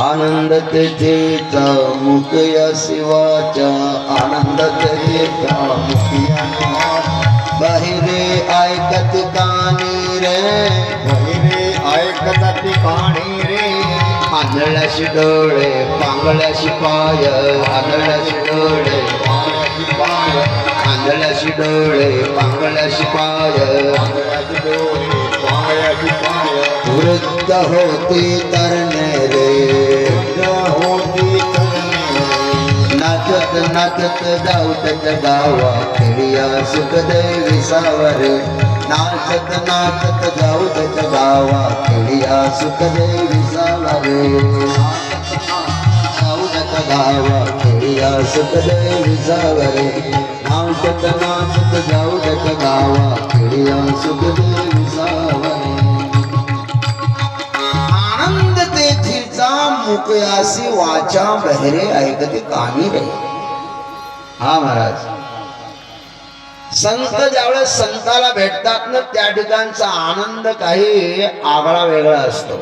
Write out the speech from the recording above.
आनंद तेथेचा मुकया शिवाच्या आनंद तेथेचा मुकया बाहेरे ऐकत कानी रे. बहिरे ऐकता ठिकाणी रे. आंधळ्याशी डोळे पांगळ्याशी पाय आंधळ्याशी डोळे पायाची पाय आंधळ्याशी डोळे पांगळ्याशी पाय पायाची डोळे पायाची पाय वृद्ध होती तरणे नाचत नाचत जाऊ गावा खेळिया सुखदेवी सावरे. नाचत नाचत जाऊ गावा खेळिया सुखदेवी सावरे. जाऊ गावा खेळिया सुखदेवी सावरे. नाचत नाचत जाऊ गावा खेळिया सुखदेवी सावरे. आनंद तेथीचा मुकयासी वाचा बहरे ऐकते कानी रे. हा महाराज. संत ज्यावेळेस संताला भेटतात ना त्या ठिकाणचा आनंद काही आगळा वेगळा असतो.